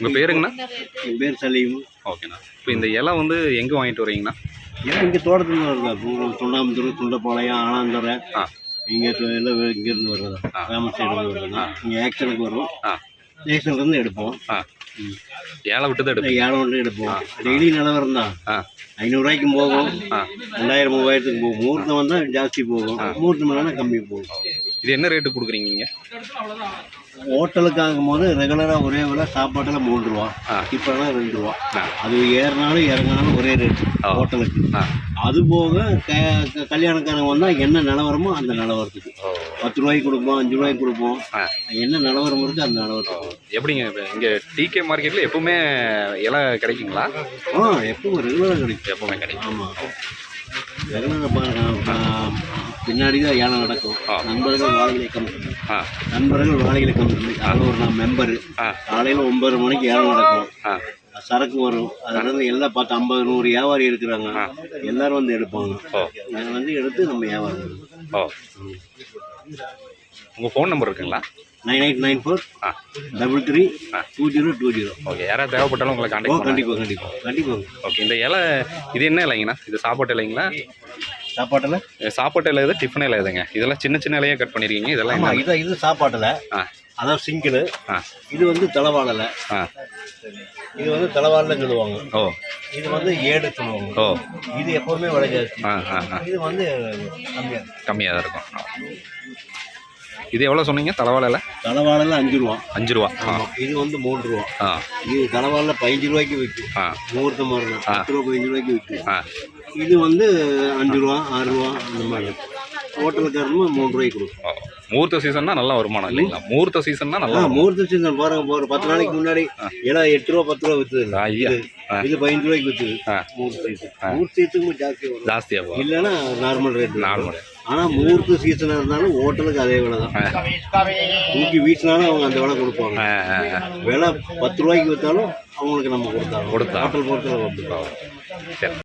உங்கள் பேருங்கண்ணா என் பேர் சலீம். ஓகேண்ணா. இப்போ இந்த இலை வந்து எங்கே வாங்கிட்டு வரீங்கண்ணா ஏன்னா இங்கே தோட்டத்தில் வருதா தொண்டாமுத்தூர் துண்டப்பாளையம் ஆனாந்துறை ஆ. இங்கே எல்லாம் இங்கேருந்து ஆ. ஃபேமஸ் சைடு வருதுன்னா இங்கே ஆக்ஷனுக்கு வரும். ஆ. ஆக்ஷன்லேருந்து எடுப்போம். ஆ. ஏழை விட்டு தான் எடுப்பேன் ஏழை ஒன்று எடுப்போம். டெய்லி நிலவரம் தான் ஆ. ஐநூறுரூவாய்க்கும் போகும். ரெண்டாயிரம் மூவாயிரத்துக்கு போகும். முகூர்த்தம் வந்தால் ஜாஸ்தி போகும். முகூர்த்தம் இல்லைன்னா கம்மி போகும். இது என்ன ரேட்டு கொடுக்குறீங்க நீங்கள் ஹோட்டலுக்கு ஆகும்போது ரெகுலராக ஒரே விலை சாப்பாட்டில் மூணு ரூபா. டிஃபனாக ரெண்டு ரூபா. அது ஏறினாலும் இறங்கினாலும் ஒரே ரேட் ஆ. ஹோட்டலுக்கு. அது போக க கல்யாணக்காரங்க வந்தால் என்ன நிலவரமோ அந்த நிலவரத்துக்கு. பத்து ரூபாய்க்கு கொடுப்போம் அஞ்சு ரூபாய்க்கு கொடுப்போம். என்ன நிலவரம் இருக்குது அந்த நிலவரத்துக்கு. எப்படிங்க இங்கே டிகே மார்க்கெட்டில் எப்பவுமே இலை கிடைக்குங்களா? ஆ எப்பவும் ரெகுலராக கிடைக்கும். எப்பவுமே கிடைக்கும். ஆமாம் ரெகுலராக பின்னாடி தான் ஏழை நடக்கும். நண்பர்கள் கம்பெனி ஆ. நண்பர்கள் வாழைகளை கம்பெனி அதில் ஒரு நான் மெம்பரு. காலையில் ஒன்பது மணிக்கு ஏழை நடக்கும். சரக்கு வரும். அதுல இருந்து எல்லாம் பார்த்து ஐம்பது நூறு வியாபாரி இருக்கிறாங்க. எல்லாரும் வந்து எடுப்பாங்க. நாங்கள் வந்து எடுத்து நம்ம வியாபாரம் ஓ. உங்கள் ஃபோன் நம்பர் இருக்குங்களா? Nine eight nine four double three two zero two zero. Okay. யாராவது தேவைப்பட்டாலும் உங்களை பண்ணுங்க. கண்டிப்பாக கண்டிப்பாக கண்டிப்பாக ஓகே. இந்த இலை இது என்ன இலைங்கண்ணா? இது சாப்பாட்டு இலைங்களா? சாப்பாட்டில்? இது சாப்பாட்டு இலை இது டிஃபன் இலை இதுங்க. இதெல்லாம் சின்ன சின்ன இலையாக கட் பண்ணியிருக்கீங்க இதெல்லாம் இது இது சாப்பாட்டில். ஆ. அதான் சிங்கிள் ஆ. இது வந்து தலைவாழலை ஆ. இது வந்து தலைவாழலை சொல்லுவாங்க. ஓ. இது வந்து ஏடு சொல்லுவாங்க. ஓ. இது எப்போவுமே விலை ஜாஸ்தி ஆ ஆ. இது வந்து கம்மியாக கம்மியாக தான் இருக்கும். இது எவ்வளோ சொன்னீங்க? தலைவாழை இலை தலைவாழல அஞ்சு ரூபா. அஞ்சு ரூபா. இது வந்து மூணு ரூபா. ஆ. இது தலைவாழல பதினஞ்சு ரூபாய்க்கு விற்கும். ஆ. முகூர்த்தம் மாதிரி. பத்து ரூபா பதினஞ்சு ரூபாய்க்கு விற்கும். ஆ. இது வந்து அஞ்சு ரூபா ஆறு ரூபா அந்த மாதிரி. ஹோட்டலுக்காரனும் மூணு ரூபாய்க்கு கொடுக்கும். முகூர்த்த சீசன்னா நல்ல வருமானம் இல்லைங்களா? முகூர்த்த சீசன்னா நல்லா முகூர்த்த சீசன் பாருங்க ஒரு பத்து நாளைக்கு முன்னாடி ஏன்னா எட்டு ரூபா பத்து ரூபா ஆ. இது பதினஞ்சு ரூபாய்க்கு ஆ. முகூர்த்த சீசன். முகூர்த்த வரும். ஜாஸ்தியாக போகும் இல்லைன்னா நார்மல் ரேட் நார்மல் ஆனால் முகூர்த்த சீசனாக இருந்தாலும் ஹோட்டலுக்கு அதே விலை தான். தூக்கி வீசினாலும் அவங்க அந்த விலை கொடுப்பாங்க. விலை பத்து ரூபாய்க்கு விற்றாலும் அவங்களுக்கு நம்ம கொடுத்தாங்க கொடுத்தா. ஹோட்டல் பொறுத்தவரை கொடுத்தாங்க சரி.